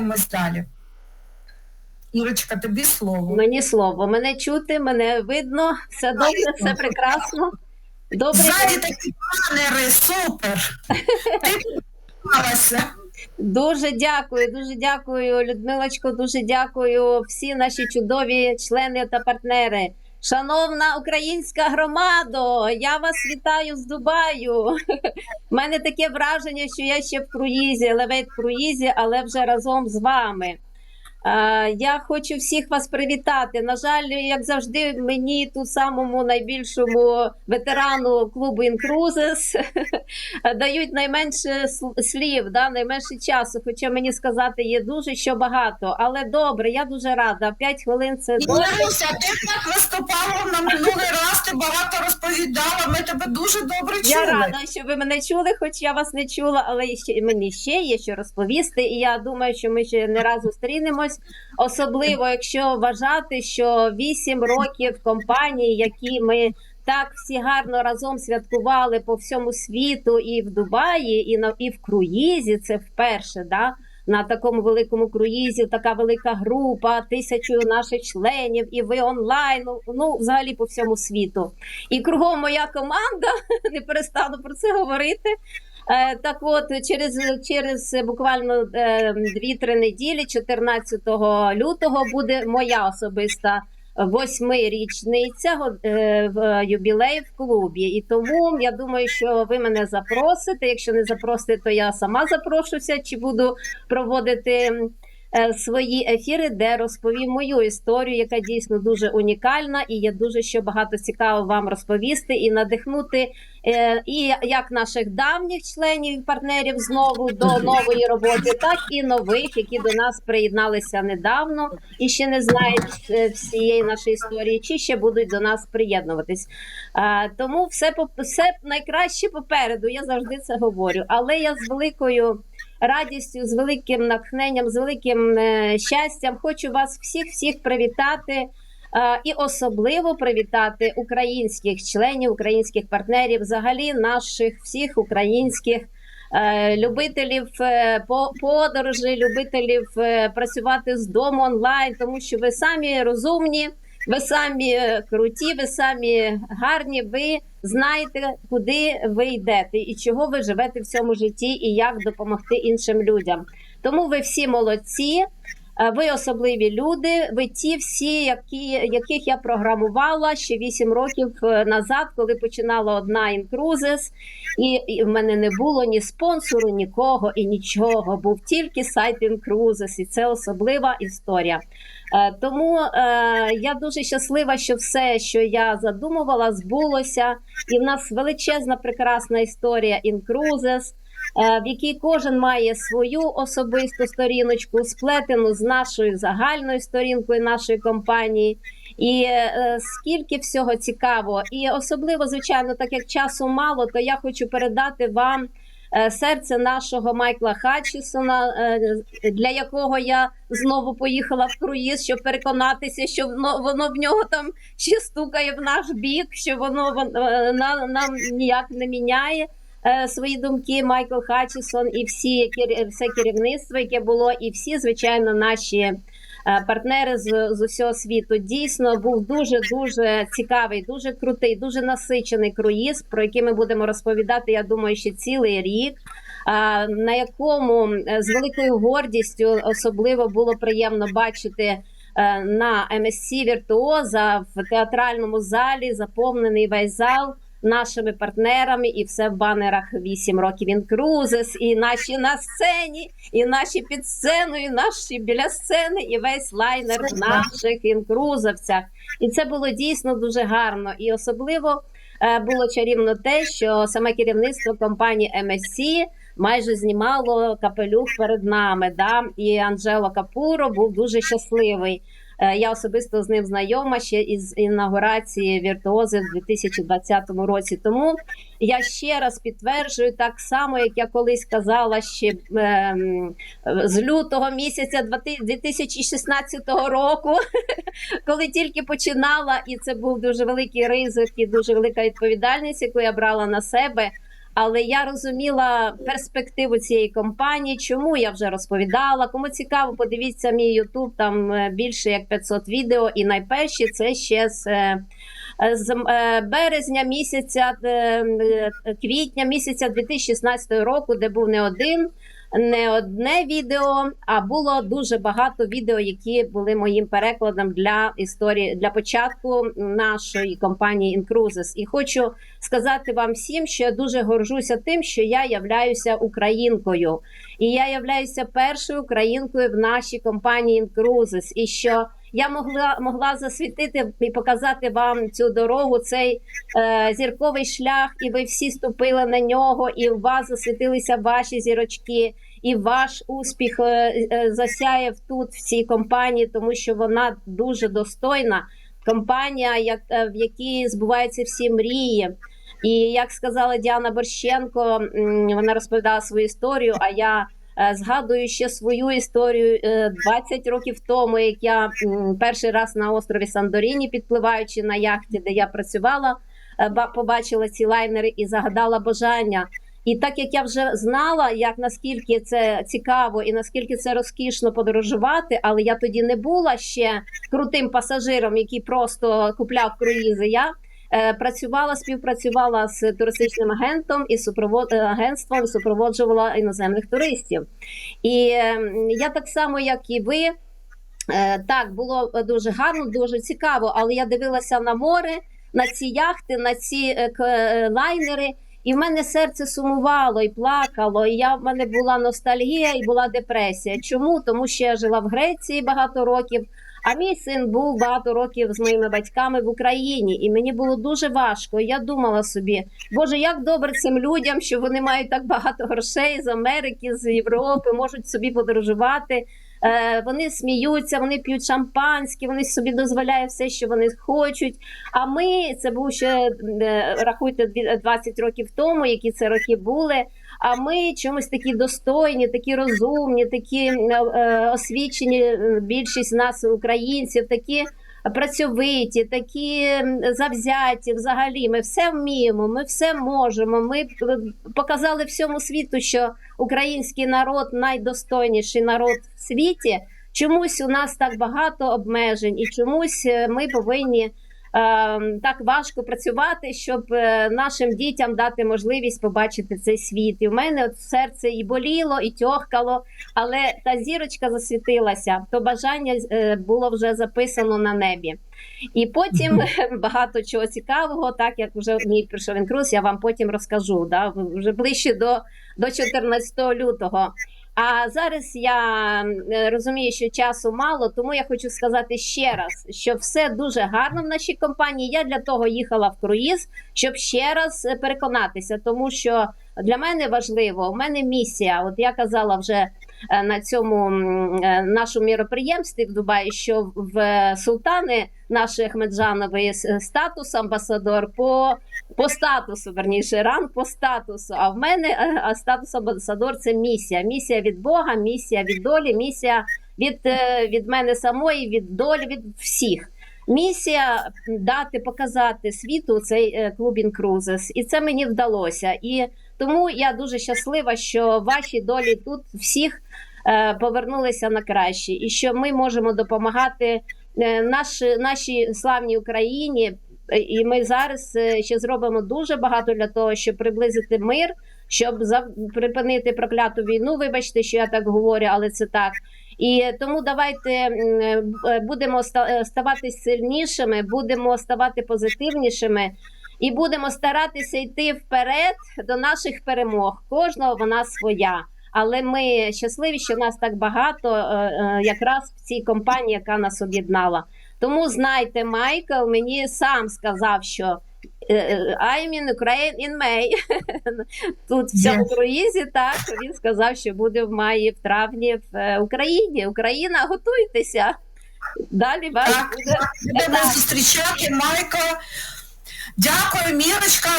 рухаємось далі. Ірочка, тобі слово. Мені слово. Мене чути, мене видно, все добре, все прекрасно. Добре. Ззаді такі банери, супер. Ти. Дуже дякую, дуже дякую, Людмилочко. Дуже дякую всі наші чудові члени та партнери. Шановна українська громада, я вас вітаю з Дубаю. У мене таке враження, що я ще в круїзі, левет в круїзі, але вже разом з вами. Е, Я хочу всіх вас привітати. На жаль, як завжди, мені тут самому найбільшому ветерану клубу Інкрузес дають найменше слів, да, найменше часу. Хоча мені сказати є дуже що багато. Але добре, я дуже рада. П'ять хвилин це добре. Ти так виступала на минулий раз, ти багато розповідала, ми тебе дуже добре чули. Я рада, що ви мене чули, хоч я вас не чула, але ще мені ще є що розповісти. І я думаю, що ми ще не раз зустрінемось. Особливо, якщо вважати, що вісім років компанії, які ми так всі гарно разом святкували по всьому світу, і в Дубаї, і на і в круїзі, це вперше, да. На такому великому круїзі така велика група, тисячу наших членів, і ви онлайн, ну взагалі по всьому світу. І кругом моя команда не перестану про це говорити. Е, Так от, через, через буквально е, 2-3 неділі, 14 лютого, буде моя особиста восьмирічниця е, в юбілей в клубі. І тому я думаю, що ви мене запросите. Якщо не запросите, то я сама запрошуся, чи буду проводити е, свої ефіри, де розповім мою історію, яка дійсно дуже унікальна, і є дуже що багато цікаво вам розповісти і надихнути е, і як наших давніх членів і партнерів знову до нової роботи, так і нових, які до нас приєдналися недавно і ще не знають е, всієї нашої історії, чи ще будуть до нас приєднуватись. Е, Тому все все найкраще попереду. Я завжди це говорю. Але я з великою радістю, з великим натхненням, з великим е, щастям хочу вас всіх всіх привітати. е, І особливо привітати українських членів, українських партнерів, взагалі наших всіх українських е, любителів по- подорожей, любителів працювати з дому онлайн, тому що ви самі розумні, ви самі е, круті, ви самі гарні. Ви знаєте, куди ви йдете і чого ви живете в цьому житті, і як допомогти іншим людям. Тому ви всі молодці. Е, Ви особливі люди. Ви ті всі, які, яких я програмувала ще 8 років е, назад, коли починала одна інкрузес, і, і в мене не було ні спонсору, нікого і нічого. Був тільки сайт інкрузес, і це особлива історія. Е, Тому е, я дуже щаслива, що все, що я задумувала, збулося. І в нас величезна прекрасна історія інкрузес, в якій кожен має свою особисту сторіночку, сплетену з нашою загальною сторінкою нашої компанії. І е, скільки всього цікаво, і особливо, звичайно, так як часу мало, то я хочу передати вам е, серце нашого Майкла Хатчісона, е, для якого я знову поїхала в круїз, щоб переконатися, що воно, воно в нього там ще стукає в наш бік, що воно вон- е, на- нам ніяк не міняє. Е, Свої думки Майкл Хатчісон і всі які все керівництво, яке було, і всі, звичайно, наші е, партнери з, з усього світу. Дійсно був дуже дуже цікавий, дуже крутий, дуже насичений круїз, про який ми будемо розповідати. Я думаю, ще цілий рік. На якому е, з великою гордістю особливо було приємно бачити на MSC Віртуоза в театральному залі заповнений весь зал нашими партнерами, і все в банерах 8 років інкрузес, і наші на сцені, і наші під сценою, і наші біля сцени, і весь лайнер в наших інкрузовцях. І це було дійсно дуже гарно. І особливо е, було чарівно те, що саме керівництво компанії MSC майже знімало капелюх перед нами. Да? І Анджело Капуро був дуже щасливий. Е, Я особисто з ним знайома ще із інаугурації віртуози в 2020 році. Тому я ще раз підтверджую, так само як я колись казала ще ем, з лютого місяця 2016 року, коли тільки починала, і це був дуже великий ризик і дуже велика відповідальність, яку я брала на себе. Але я розуміла перспективу цієї компанії, чому я вже розповідала. Кому цікаво, подивіться мій Ютуб, там е, більше як 500 відео. І найперші це ще з, е, з е, березня місяця, квітня місяця 2016 року, де був не один. Не одне відео, а було дуже багато відео, які були моїм перекладом для історії для початку нашої компанії Інкрузес. І хочу сказати вам всім, що я дуже горжуся тим, що я являюся українкою, і я являюся першою українкою в нашій компанії Інкрузес. І що я могла могла засвітити і показати вам цю дорогу, цей е, зірковий шлях, і ви всі ступили на нього, і у вас засвітилися ваші зірочки. І ваш успіх е, е, засяяв тут в цій компанії, тому що вона дуже достойна компанія, як, е, в якій збуваються всі мрії. І як сказала Діана Борщенко, вона розповідала свою історію. А я згадую ще свою історію е, 20 років тому, як я перший раз на острові Сандоріні, підпливаючи на яхті, де я працювала, е, ба- побачила ці лайнери і загадала бажання. І так як я вже знала, як наскільки це цікаво і наскільки це розкішно подорожувати, але я тоді не була ще крутим пасажиром, який просто купляв круїзи. Я е, працювала, співпрацювала з туристичним агентом і супровод е, агентством, супроводжувала іноземних туристів. І е, я так само, як і ви. Е, Так, було дуже гарно, дуже цікаво, але я дивилася на море, на ці яхти, на ці е, е, лайнери, і в мене серце сумувало і плакало. І я в мене була ностальгія і була депресія. Чому? Тому що я жила в Греції багато років. А мій син був багато років з моїми батьками в Україні, і мені було дуже важко. Я думала собі, Боже, як добре цим людям, що вони мають так багато грошей з Америки, з Європи, можуть собі подорожувати. Е, вони сміються, вони п'ють шампанське, вони собі дозволяють все, що вони хочуть. А ми це був ще е, рахуйте дві- 20 років тому, які це роки були. А ми чомусь такі достойні, такі розумні, такі е, е, освічені. Більшість нас українців, такі працьовиті, такі завзяті. Взагалі, ми все вміємо, ми все можемо. Ми е, показали всьому світу, що український народ найдостойніший народ в світі. Чомусь у нас так багато обмежень, і чомусь ми повинні так важко працювати, щоб е, нашим дітям дати можливість побачити цей світ. І в мене от серце і боліло, і тьохкало, але та зірочка засвітилася, то бажання е, було вже записано на небі. І потім багато чого цікавого, так як вже мій прийшов інкрус, я вам потім розкажу. Да, вже ближче до, до 14 лютого. А зараз я розумію, що часу мало, тому я хочу сказати ще раз, що все дуже гарно в нашій компанії. Я для того їхала в круїз, щоб ще раз е, переконатися, тому що для мене важливо, у мене місія. От я казала вже на цьому е, нашому міроприємстві в Дубаї, що в е, султани нашої Ахмеджанової статус амбасадор по, по статусу, верніше, ранг по статусу. А в мене е, статус амбасадор це місія. Місія від Бога, місія від долі, місія від, е, від мене самої, від долі, від всіх. Місія дати, показати світу цей е, клуб Інкрузес, і це мені вдалося. І тому я дуже щаслива, що ваші долі тут всіх е, повернулися на краще, і що ми можемо допомагати е, наші, нашій славній Україні. І ми зараз е, ще зробимо дуже багато для того, щоб приблизити мир, щоб припинити прокляту війну. Вибачте, що я так говорю, але це так. І тому давайте будемо ста- ставати сильнішими, будемо ставати позитивнішими. І будемо старатися йти вперед до наших перемог. Кожного вона своя. Але ми щасливі, що нас так багато, е, е, якраз в цій компанії, яка нас об'єднала. Тому знайте, Майкл мені сам сказав, що е, I'm in Ukraine in May. Тут в цьому круїзі так він сказав, що буде в маї, в травні в Україні. Україна, готуйтеся. Далі вас Так, буде будемо зустрічати Майка. Дякую, Мірочка.